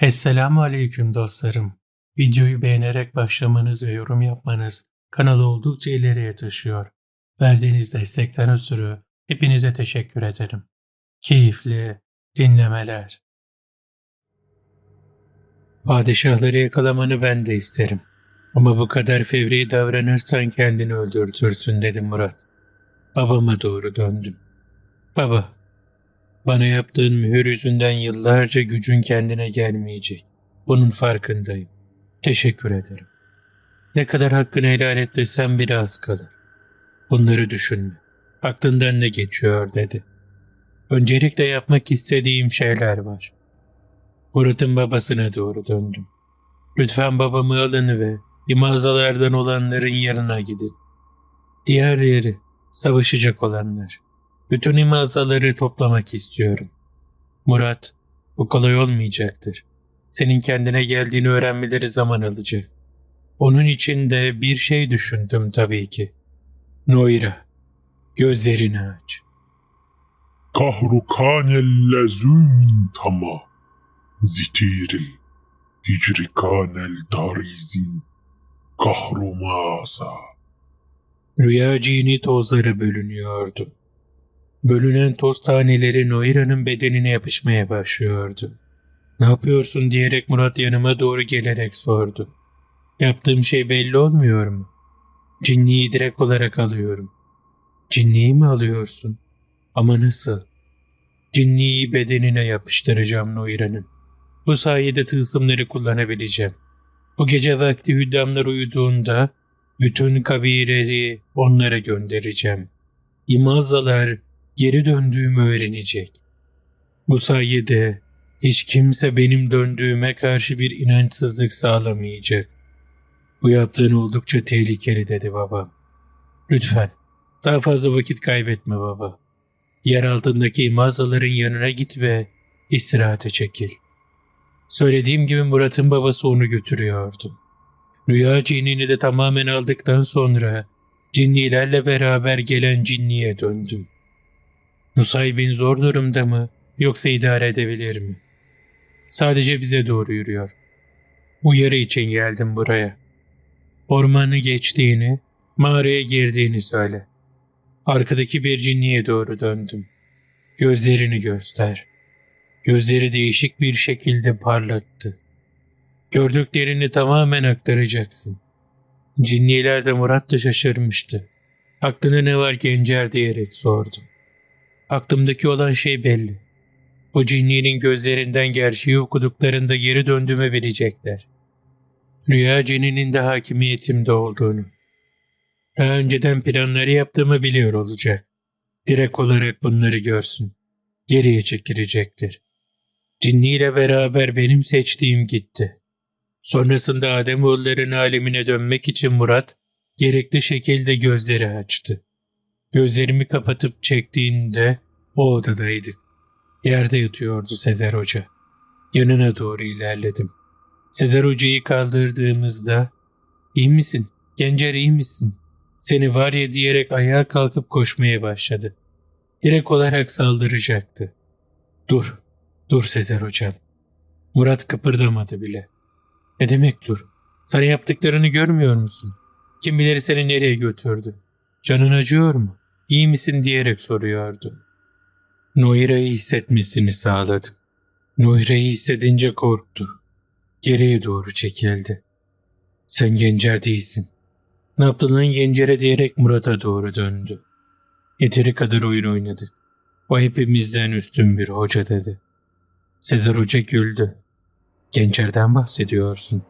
Esselamu Aleyküm dostlarım. Videoyu beğenerek başlamanız ve yorum yapmanız kanalı oldukça ileriye taşıyor. Verdiğiniz destekten ötürü hepinize teşekkür ederim. Keyifli dinlemeler. Padişahları yakalamanı ben de isterim. Ama bu kadar fevri davranırsan kendini öldürtürsün dedi Murat. Babama doğru döndüm. Baba, bana yaptığın mühür yüzünden yıllarca gücün kendine gelmeyecek. Bunun farkındayım. Teşekkür ederim. Ne kadar hakkını helal et desem bile az kalır. Bunları düşünme. Aklından ne geçiyor dedi. Öncelikle yapmak istediğim şeyler var. Murat'ın babasına doğru döndüm. Lütfen babamı alın ve mağazalardan olanların yanına gidin. Diğerleri, savaşacak olanlar. Bütün imazaları toplamak istiyorum. Murat, bu kolay olmayacaktır. Senin kendine geldiğini öğrenmeleri zaman alacak. Onun için de bir şey düşündüm tabii ki. Noira, gözlerini aç. Kahrukanel lezun tama. Zitiril. Hicrikanel darizin. Kahrumasa. Rüya cini tozları bölünüyordu. Bölünen toz taneleri Noira'nın bedenine yapışmaya başlıyordu. Ne yapıyorsun diyerek Murat yanıma doğru gelerek sordu. Yaptığım şey belli olmuyor mu? Cinliği direkt olarak alıyorum. Cinliği mi alıyorsun? Ama nasıl? Cinliği bedenine yapıştıracağım Noira'nın. Bu sayede tılsımları kullanabileceğim. Bu gece vakti hüddamlar uyuduğunda bütün kabileleri onlara göndereceğim. İmazalar geri döndüğümü öğrenecek. Bu sayede hiç kimse benim döndüğüme karşı bir inançsızlık sağlamayacak. Bu yaptığın oldukça tehlikeli dedi babam. Lütfen daha fazla vakit kaybetme baba. Yer altındaki mağazaların yanına git ve istirahate çekil. Söylediğim gibi Murat'ın babası onu götürüyordu. Rüya cinini de tamamen aldıktan sonra cinnilerle beraber gelen cinniye döndüm. Nusaybin zor durumda mı yoksa idare edebilir mi? Sadece bize doğru yürüyor. Uyarı için geldim buraya. Ormanı geçtiğini, mağaraya girdiğini söyle. Arkadaki bir cinniye doğru döndüm. Gözlerini göster. Gözleri değişik bir şekilde parlattı. Gördüklerini tamamen aktaracaksın. Cinniler de Murat da şaşırmıştı. Aklına ne var gencer diyerek sordum. Aklımdaki olan şey belli. O cinninin gözlerinden gerçeği okuduklarında geri döndüğüme verecekler. Rüya cininin de hakimiyetimde olduğunu. Daha önceden planları yaptığımı biliyor olacak. Direkt olarak bunları görsün. Geriye çekilecektir. Cinniyle beraber benim seçtiğim gitti. Sonrasında Ademoğulların alemine dönmek için Murat gerekli şekilde gözleri açtı. Gözlerimi kapatıp çektiğinde o odadaydık. Yerde yatıyordu Sezer Hoca. Yanına doğru ilerledim. Sezer Hoca'yı kaldırdığımızda ''İyi misin? Gencer iyi misin? Seni var ya'' diyerek ayağa kalkıp koşmaya başladı. Direkt olarak saldıracaktı. ''Dur, dur Sezer Hocam.'' Murat kıpırdamadı bile. ''Ne demek dur? Sana yaptıklarını görmüyor musun? Kim bilir seni nereye götürdü? Canın acıyor mu? İyi misin?'' diyerek soruyordu. Noira'yı hissetmesini sağladım. Noira'yı hissedince korktu. Geriye doğru çekildi. Sen Gencer değilsin. Lan Gencer'e diyerek Murat'a doğru döndü. Yeteri kadar oyun oynadık. O hepimizden üstün bir hoca dedi. Sezer Hoca güldü. Gencer'den bahsediyorsun.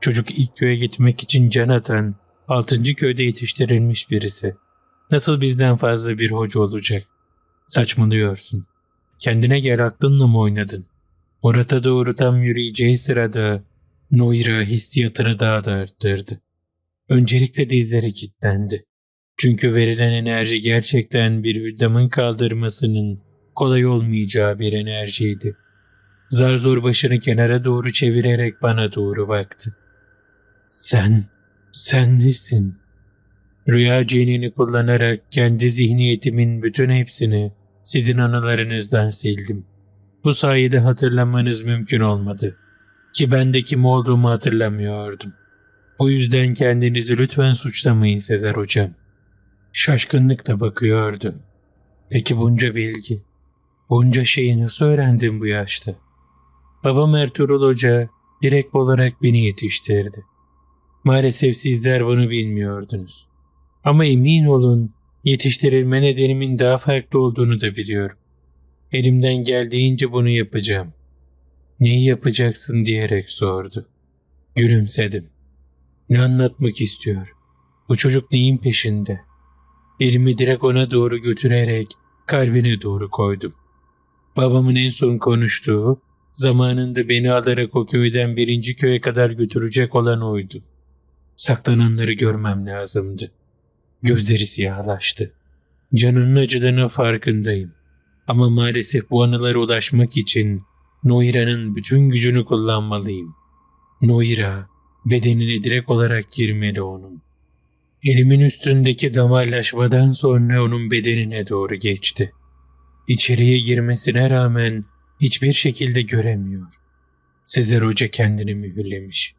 Çocuk ilk köye gitmek için can atan, altıncı köyde yetiştirilmiş birisi. Nasıl bizden fazla bir hoca olacak? Saçmalıyorsun. Kendine gel aklınla mı oynadın? Murat'a doğru tam yürüyeceği sırada Noira hissiyatını daha da arttırdı. Öncelikle dizleri kilitlendi. Çünkü verilen enerji gerçekten bir hüddamın kaldırmasının kolay olmayacağı bir enerjiydi. Zar zor başını kenara doğru çevirerek bana doğru baktı. Sen, sen nesin? Rüya cinini kullanarak kendi zihniyetimin bütün hepsini sizin anılarınızdan sildim. Bu sayede hatırlamanız mümkün olmadı. Ki ben de kim olduğumu hatırlamıyordum. Bu yüzden kendinizi lütfen suçlamayın Sezer hocam. Şaşkınlıkla bakıyordu. Peki bunca bilgi, bunca şeyi nasıl öğrendin bu yaşta? Babam Ertuğrul Hoca direkt olarak beni yetiştirdi. Maalesef sizler bunu bilmiyordunuz. Ama emin olun yetiştirilme nedenimin daha farklı olduğunu da biliyorum. Elimden geldiğince bunu yapacağım. Neyi yapacaksın diyerek sordu. Gülümsedim. Ne anlatmak istiyor? Bu çocuk neyin peşinde? Elimi direkt ona doğru götürerek kalbine doğru koydum. Babamın en son konuştuğu, zamanında beni alarak o köyden birinci köye kadar götürecek olan oydu. Saklananları görmem lazımdı. Gözleri siyahlaştı. Canının acıdığının farkındayım. Ama maalesef bu anılara ulaşmak için Noira'nın bütün gücünü kullanmalıyım. Noira bedenine direkt olarak girmeli onun. Elimin üstündeki damarlaşmadan sonra onun bedenine doğru geçti. İçeriye girmesine rağmen hiçbir şekilde göremiyor. Sezer Hoca kendini mühürlemiş.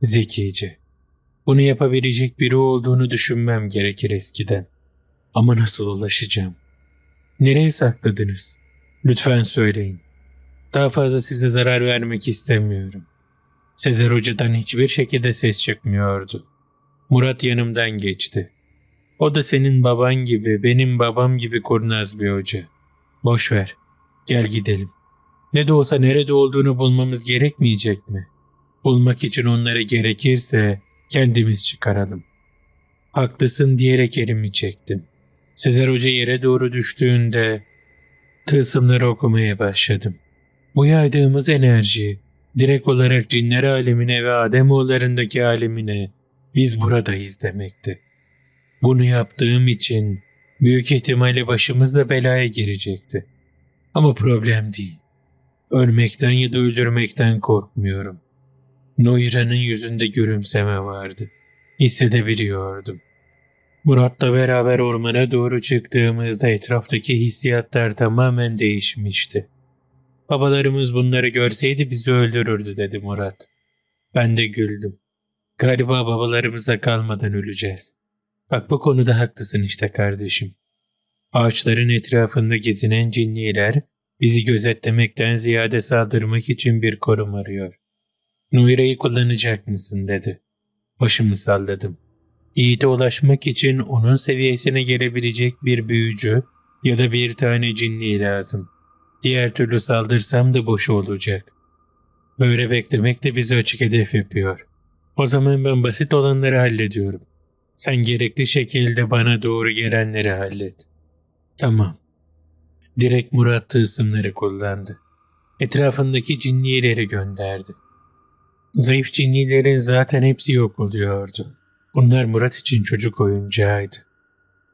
Zekice. Bunu yapabilecek biri olduğunu düşünmem gerekir eskiden. Ama nasıl ulaşacağım? Nereye sakladınız? Lütfen söyleyin. Daha fazla size zarar vermek istemiyorum. Sezer Hoca'dan hiçbir şekilde ses çıkmıyordu. Murat yanımdan geçti. O da senin baban gibi, benim babam gibi kurnaz bir hoca. Boş ver. Gel gidelim. Ne de olsa nerede olduğunu bulmamız gerekmeyecek mi? Bulmak için onlara gerekirse kendimiz çıkaralım. Haklısın diyerek elimi çektim. Sezer Hoca yere doğru düştüğünde tılsımları okumaya başladım. Bu yaydığımız enerji direkt olarak cinler alemine ve Ademoğullarındaki alemine biz buradayız demekti. Bunu yaptığım için büyük ihtimalle başımız da belaya girecekti. Ama problem değil. Ölmekten ya da öldürmekten korkmuyorum. Noira'nın yüzünde gülümseme vardı. Hissedebiliyordum. Murat'la beraber ormana doğru çıktığımızda etraftaki hissiyatlar tamamen değişmişti. Babalarımız bunları görseydi bizi öldürürdü dedi Murat. Ben de güldüm. Galiba babalarımıza kalmadan öleceğiz. Bak bu konuda haklısın işte kardeşim. Ağaçların etrafında gezinen cinniler bizi gözetlemekten ziyade saldırmak için bir korum arıyor. Nuira'yı kullanacak mısın dedi. Başımı salladım. Yiğit'e ulaşmak için onun seviyesine gelebilecek bir büyücü ya da bir tane cinni lazım. Diğer türlü saldırsam da boşu olacak. Böyle beklemek de bizi açık hedef yapıyor. O zaman ben basit olanları hallediyorum. Sen gerekli şekilde bana doğru gelenleri hallet. Tamam. Direkt Murat tılsımları kullandı. Etrafındaki cinnileri gönderdi. Zayıf cinnilerin zaten hepsi yok oluyordu. Bunlar Murat için çocuk oyuncağıydı.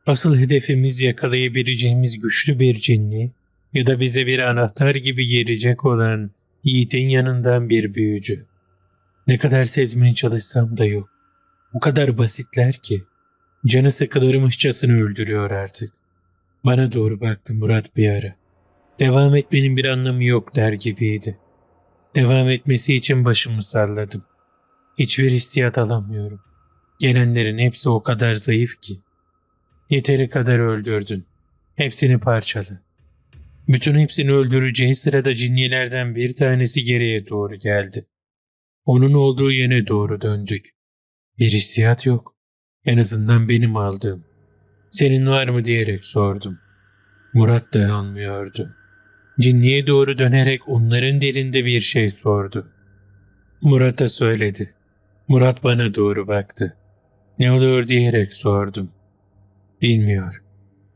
Asıl hedefimiz yakalayabileceğimiz güçlü bir cinni ya da bize bir anahtar gibi gelecek olan Yiğit'in yanından bir büyücü. Ne kadar sezmeye çalışsam da yok. O kadar basitler ki. Canı sıkılırmışçasını öldürüyor artık. Bana doğru baktı Murat bir ara. Devam etmenin bir anlamı yok der gibiydi. Devam etmesi için başımı salladım. Hiçbir hissiyat alamıyorum. Gelenlerin hepsi o kadar zayıf ki. Yeteri kadar öldürdün. Hepsini parçala. Bütün hepsini öldüreceği sırada cinnilerden bir tanesi geriye doğru geldi. Onun olduğu yere doğru döndük. Bir hissiyat yok. En azından benim aldığım. Senin var mı diyerek sordum. Murat da anmıyordu. Cinniye doğru dönerek onların derinde bir şey sordu. Murat'a söyledi. Murat bana doğru baktı. Ne oluyor diyerek sordum. Bilmiyor.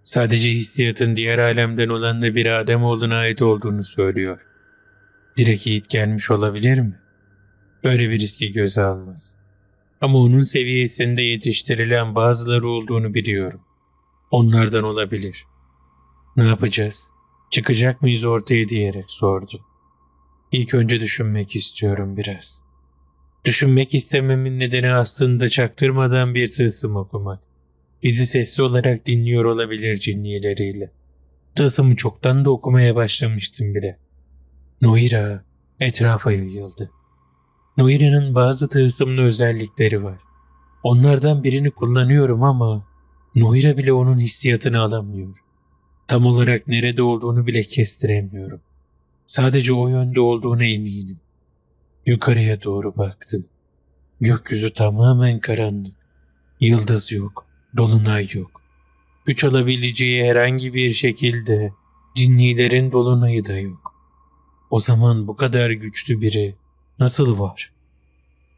Sadece hissiyatın diğer alemden olan da bir Adem olduğuna ait olduğunu söylüyor. Direkt Yiğit gelmiş olabilir mi? Böyle bir riski göze almaz. Ama onun seviyesinde yetiştirilen bazıları olduğunu biliyorum. Onlardan olabilir. Ne yapacağız? Çıkacak mıyız ortaya diyerek sordu. İlk önce düşünmek istiyorum biraz. Düşünmek istememin nedeni aslında çaktırmadan bir tılsım okumak. Bizi sesli olarak dinliyor olabilir cinnileriyle. Tılsımı çoktan da okumaya başlamıştım bile. Noira etrafa yayıldı. Noira'nın bazı tılsımlı özellikleri var. Onlardan birini kullanıyorum ama Noira bile onun hissiyatını alamıyor. Tam olarak nerede olduğunu bile kestiremiyorum. Sadece o yönde olduğuna eminim. Yukarıya doğru baktım. Gökyüzü tamamen karanlık. Yıldız yok, dolunay yok. Güç alabileceği herhangi bir şekilde cinnilerin dolunayı da yok. O zaman bu kadar güçlü biri nasıl var?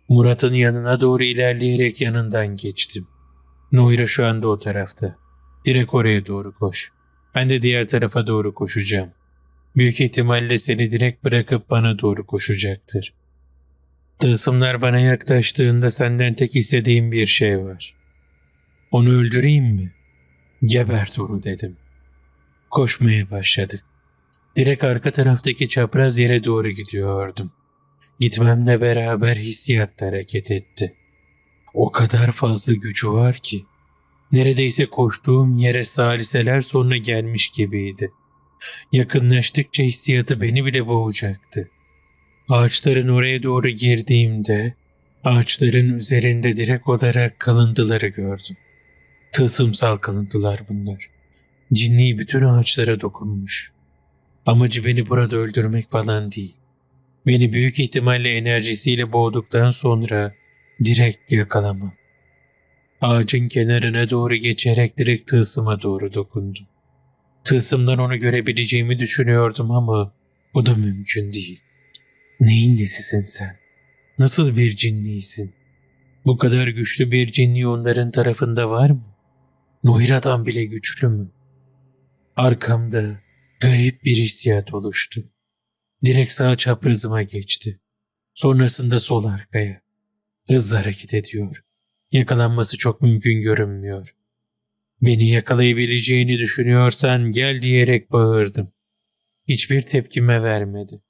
Murat'ın yanına doğru ilerleyerek yanından geçtim. Noira şu anda o tarafta. Direkt oraya doğru koş. Ben de diğer tarafa doğru koşacağım. Büyük ihtimalle seni direkt bırakıp bana doğru koşacaktır. Tılsımlar bana yaklaştığında senden tek istediğim bir şey var. Onu öldüreyim mi? Gebert onu dedim. Koşmaya başladık. Direkt arka taraftaki çapraz yere doğru gidiyordum. Gitmemle beraber hissiyat da hareket etti. O kadar fazla gücü var ki. Neredeyse koştuğum yere saliseler sonra gelmiş gibiydi. Yakınlaştıkça hissiyatı beni bile boğacaktı. Ağaçların oraya doğru girdiğimde ağaçların üzerinde direkt olarak kalıntıları gördüm. Tılsımsal kalıntılar bunlar. Cinni bütün ağaçlara dokunmuş. Amacı beni burada öldürmek falan değil. Beni büyük ihtimalle enerjisiyle boğduktan sonra direkt yakalamak. Ağacın kenarına doğru geçerek direkt tılsıma doğru dokundum. Tılsımdan onu görebileceğimi düşünüyordum ama bu da mümkün değil. Neyin nesisin sen? Nasıl bir cinnisin? Bu kadar güçlü bir cinni onların tarafında var mı? Noira'dan bile güçlü mü? Arkamda garip bir hissiyat oluştu. Direkt sağ çaprazıma geçti. Sonrasında sol arkaya. Hızlı hareket ediyor. Yakalanması çok mümkün görünmüyor. Beni yakalayabileceğini düşünüyorsan gel diyerek bağırdım. Hiçbir tepkime vermedi.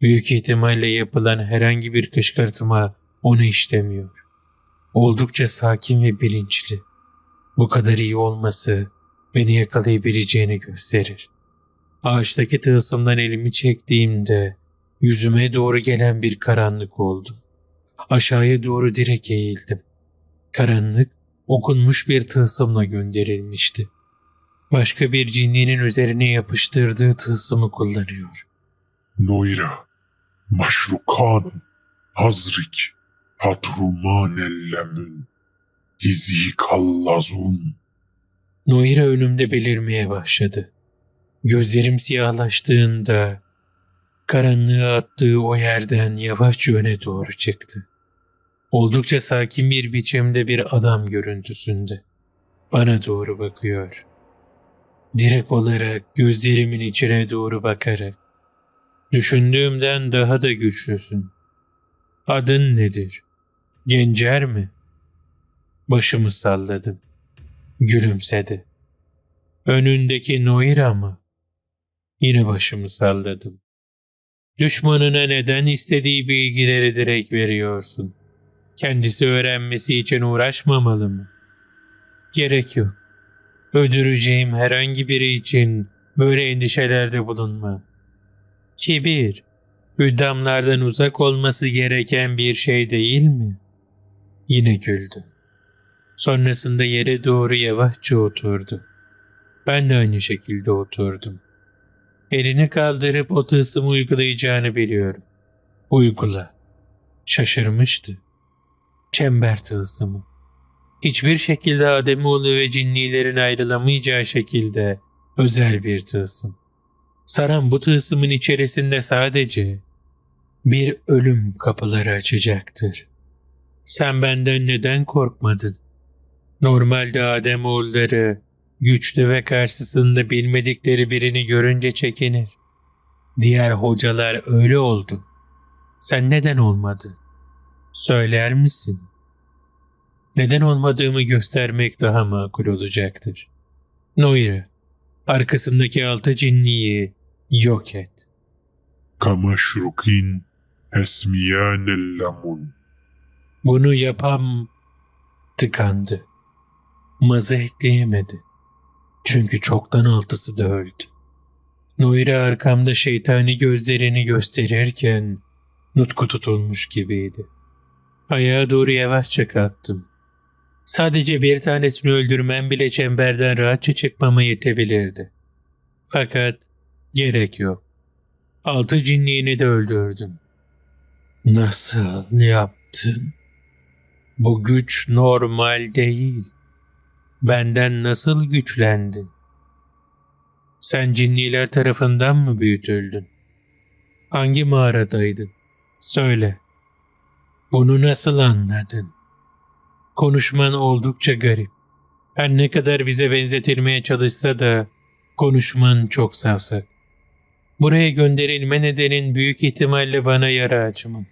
Büyük ihtimalle yapılan herhangi bir kışkırtma onu işlemiyor. Oldukça sakin ve bilinçli. Bu kadar iyi olması beni yakalayabileceğini gösterir. Ağaçtaki tılsımdan elimi çektiğimde yüzüme doğru gelen bir karanlık oldu. Aşağıya doğru direkt eğildim. Karanlık okunmuş bir tılsımla gönderilmişti. Başka bir cinninin üzerine yapıştırdığı tılsımı kullanıyor. Noira, Maşrukan, Hazrik, Hatrumanellemün, Hizikallazun. Noira önümde belirmeye başladı. Gözlerim siyahlaştığında karanlığa attığı o yerden yavaş yöne doğru çıktı. Oldukça sakin bir biçimde bir adam görüntüsünde. Bana doğru bakıyor. Direkt olarak gözlerimin içine doğru bakarak Düşündüğümden daha da güçlüsün. Adın nedir? Gencer mi? Başımı salladım. Gülümsedi. Önündeki Noira mı? Yine başımı salladım. Düşmanına neden istediği bilgileri direkt veriyorsun? Kendisi öğrenmesi için uğraşmamalı mı? Gerek yok. Öldüreceğim herhangi biri için böyle endişelerde bulunmam. Kibir, hüddamlardan uzak olması gereken bir şey değil mi? Yine güldü. Sonrasında yere doğru yavaşça oturdu. Ben de aynı şekilde oturdum. Elini kaldırıp o tılsımı uygulayacağını biliyorum. Uygula. Şaşırmıştı. Çember tılsımı. Hiçbir şekilde Ademoğlu ve cinnilerin ayrılamayacağı şekilde özel bir tılsım. Saran bu tılsımın içerisinde sadece bir ölüm kapıları açacaktır. Sen benden neden korkmadın? Normalde Ademoğulları güçlü ve karşısında bilmedikleri birini görünce çekinir. Diğer hocalar öyle oldu. Sen neden olmadın? Söyler misin? Neden olmadığımı göstermek daha makul olacaktır. Noira, arkasındaki altı cinliyi yok et. Kamaşrukin, Esmiyanellemun. Bunu yapam tıkandı. Mazı ekleyemedi. Çünkü çoktan altısı da öldü. Noira arkamda şeytani gözlerini gösterirken Nutku tutulmuş gibiydi. Ayağa doğru yavaşça kalktım. Sadece bir tanesini öldürmem bile çemberden rahatça çıkmama yetebilirdi. Fakat gerek yok. Altı cinliğini de öldürdüm. Nasıl yaptın? Bu güç normal değil. Benden nasıl güçlendin? Sen cinniler tarafından mı büyütüldün? Hangi mağaradaydın? Söyle. Bunu nasıl anladın? Konuşman oldukça garip. Her ne kadar bize benzetilmeye çalışsa da konuşman çok savsak. Buraya gönderilme nedenin büyük ihtimalle bana yara açman.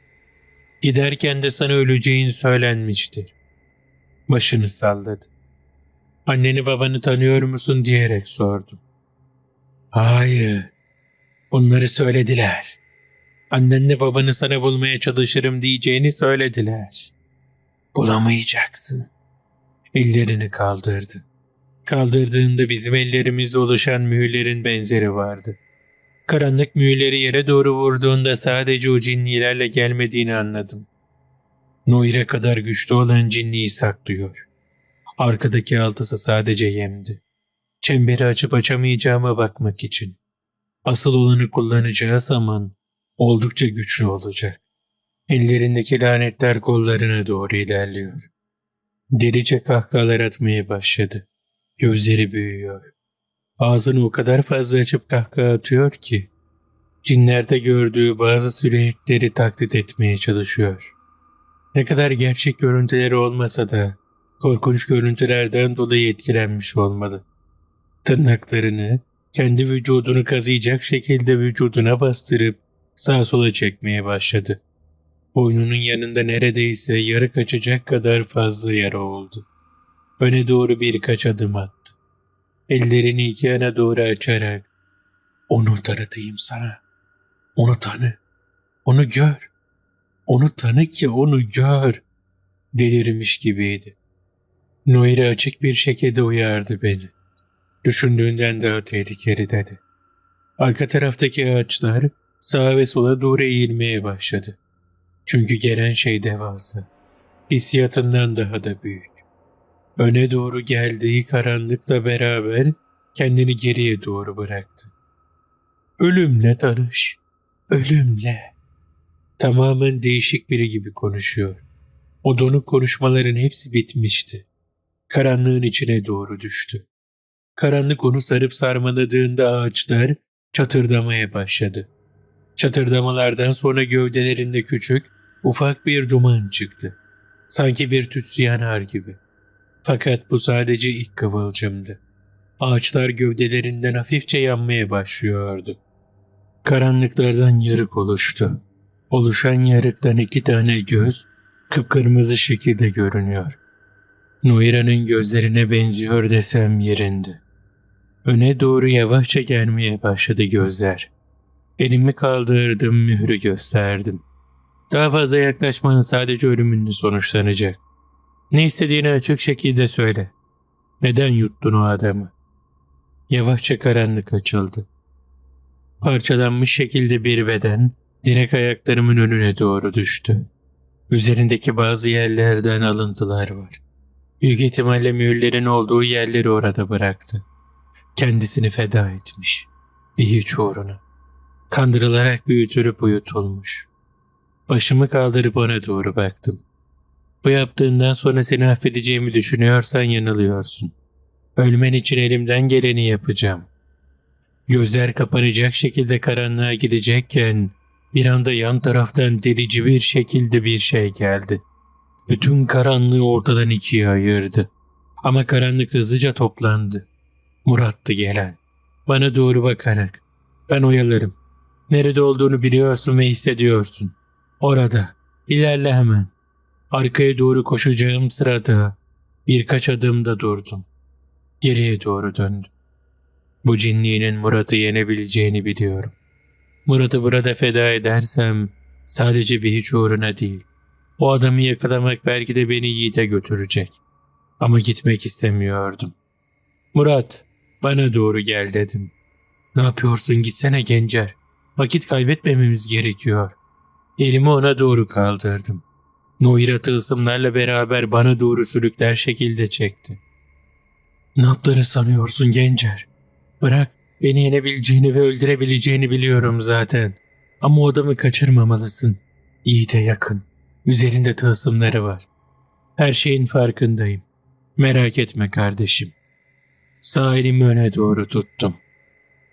Giderken de sana öleceğin söylenmiştir. Başını salladı. Anneni babanı tanıyor musun diyerek sordum. Hayır. Bunları söylediler. Annenle babanı sana bulmaya çalışırım diyeceğini söylediler. Bulamayacaksın. Ellerini kaldırdı. Kaldırdığında bizim ellerimizde oluşan mühürlerin benzeri vardı. Karanlık mühürleri yere doğru vurduğunda sadece o cinnilerle gelmediğini anladım. Noir'e kadar güçlü olan cinniyi saklıyor. Arkadaki altısı sadece yemdi. Çemberi açıp açamayacağıma bakmak için. Asıl olanı kullanacağı zaman oldukça güçlü olacak. Ellerindeki lanetler kollarına doğru ilerliyor. Delice kahkahalar atmaya başladı. Gözleri büyüyor. Ağzını o kadar fazla açıp kahkaha atıyor ki cinlerde gördüğü bazı silüetleri taklit etmeye çalışıyor. Ne kadar gerçek görüntüleri olmasa da korkunç görüntülerden dolayı etkilenmiş olmalı. Tırnaklarını kendi vücudunu kazıyacak şekilde vücuduna bastırıp sağa sola çekmeye başladı. Boynunun yanında neredeyse yarı kaçacak kadar fazla yara oldu. Öne doğru birkaç adım attı. Ellerini iki yana doğru açarak ''Onu tanıtayım sana. Onu tanı. Onu gör. Onu tanı ki onu gör.'' delirmiş gibiydi. Noire açık bir şekilde uyardı beni. Düşündüğünden daha tehlikeli dedi. Arka taraftaki ağaçlar sağa ve sola doğru eğilmeye başladı. Çünkü gelen şey devasa. Hissiyatından daha da büyük. Öne doğru geldiği karanlıkla beraber kendini geriye doğru bıraktı. Ölümle tanış. Ölümle. Tamamen değişik biri gibi konuşuyor. O donuk konuşmaların hepsi bitmişti. Karanlığın içine doğru düştü. Karanlık onu sarıp sarmaladığında ağaçlar çatırdamaya başladı. Çatırdamalardan sonra gövdelerinde küçük, ufak bir duman çıktı. Sanki bir tütsü yanar gibi. Fakat bu sadece ilk kıvılcımdı. Ağaçlar gövdelerinden hafifçe yanmaya başlıyordu. Karanlıklardan yarık oluştu. Oluşan yarıktan iki tane göz kıpkırmızı şekilde görünüyor. Noira'nın gözlerine benziyor desem yerinde. Öne doğru yavaşça gelmeye başladı gözler. Elimi kaldırdım, mührü gösterdim. Daha fazla yaklaşmanın sadece ölümünle sonuçlanacak. Ne istediğini açık şekilde söyle. Neden yuttun o adamı? Yavaşça karanlık açıldı. Parçalanmış şekilde bir beden direkt ayaklarımın önüne doğru düştü. Üzerindeki bazı yerlerden alıntılar var. Büyük ihtimalle mühürlerin olduğu yerleri orada bıraktı. Kendisini feda etmiş. Bir hiç uğruna. Kandırılarak büyütülüp uyutulmuş. Başımı kaldırıp ona doğru baktım. Bu yaptığından sonra seni affedeceğimi düşünüyorsan yanılıyorsun. Ölmen için elimden geleni yapacağım. Gözler kapanacak şekilde karanlığa gidecekken bir anda yan taraftan delici bir şekilde bir şey geldi. Bütün karanlığı ortadan ikiye ayırdı. Ama karanlık hızlıca toplandı. Murat'tı gelen. Bana doğru bakarak. Ben oyalarım. Nerede olduğunu biliyorsun ve hissediyorsun. Orada. İlerle hemen. Arkaya doğru koşacağım sırada birkaç adımda durdum. Geriye doğru döndüm. Bu cinliğinin Murat'ı yenebileceğini biliyorum. Murat'ı burada feda edersem sadece bir hiç uğruna değil. O adamı yakalamak belki de beni Yiğit'e götürecek. Ama gitmek istemiyordum. Murat, bana doğru gel dedim. Ne yapıyorsun gitsene Gencer. Vakit kaybetmememiz gerekiyor. Elimi ona doğru kaldırdım. Noira tılsımlarla beraber bana doğru sürükler şekilde çekti. Ne yaptığını sanıyorsun Gencer? Bırak, beni yenebileceğini ve öldürebileceğini biliyorum zaten. Ama o adamı kaçırmamalısın. İyi de yakın. Üzerinde tılsımları var. Her şeyin farkındayım. Merak etme kardeşim. Sağ elimi öne doğru tuttum.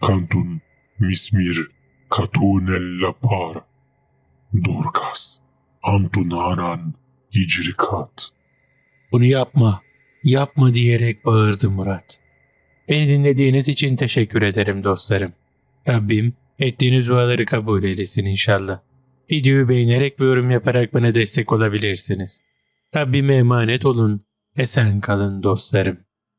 Kantun Mismir Katunella Par Dorcas Antunanan Hicrikat Bunu yapma, yapma diyerek bağırdı Murat. Beni dinlediğiniz için teşekkür ederim dostlarım. Rabbim ettiğiniz duaları kabul eylesin inşallah. Videoyu beğenerek ve yorum yaparak bana destek olabilirsiniz. Rabbime emanet olun. Esen kalın dostlarım.